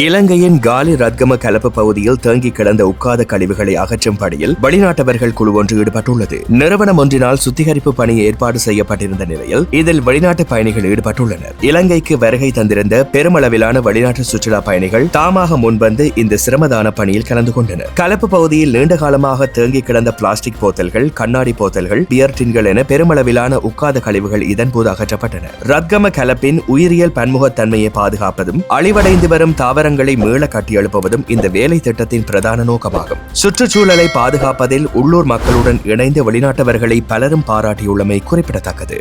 இலங்கையின் காலி ரத்கம கலப்பு பகுதியில் தேங்கி கிடந்த உட்காத கழிவுகளை அகற்றும் பணியில் வெளிநாட்டவர்கள் குழு ஒன்று ஈடுபட்டுள்ளது. நிறுவனம் ஒன்றினால் சுத்திகரிப்பு பணி ஏற்பாடு செய்யப்பட்டிருந்த நிலையில் இதில் வெளிநாட்டு பயணிகள் ஈடுபட்டுள்ளனர். இலங்கைக்கு வருகை தந்திருந்த பெருமளவிலான வெளிநாட்டு சுற்றுலா பயணிகள் தாமாக முன்வந்து இந்த சிரமதான பணியில் கலந்து கொண்டனர். கலப்பு பகுதியில் நீண்ட காலமாக தேங்கி கிடந்த பிளாஸ்டிக் போத்தல்கள் கண்ணாடி போத்தல்கள் பியர் டின்கள் என பெருமளவிலான உட்காத கழிவுகள் இதன்போது அகற்றப்பட்டன. ரத்கம கலப்பின் உயிரியல் பன்முகத்தன்மையை பாதுகாப்பதும் அழிவடைந்து வரும் தாவர தாவரங்களை மீள கட்டியெழுப்புவதும் இந்த வேலை திட்டத்தின் பிரதான நோக்கமாகும். சுற்றுச்சூழலை பாதுகாப்பதில் உள்ளூர் மக்களுடன் இணைந்து வெளிநாட்டவர்களை பலரும் பாராட்டியுள்ளமை குறிப்பிடத்தக்கது.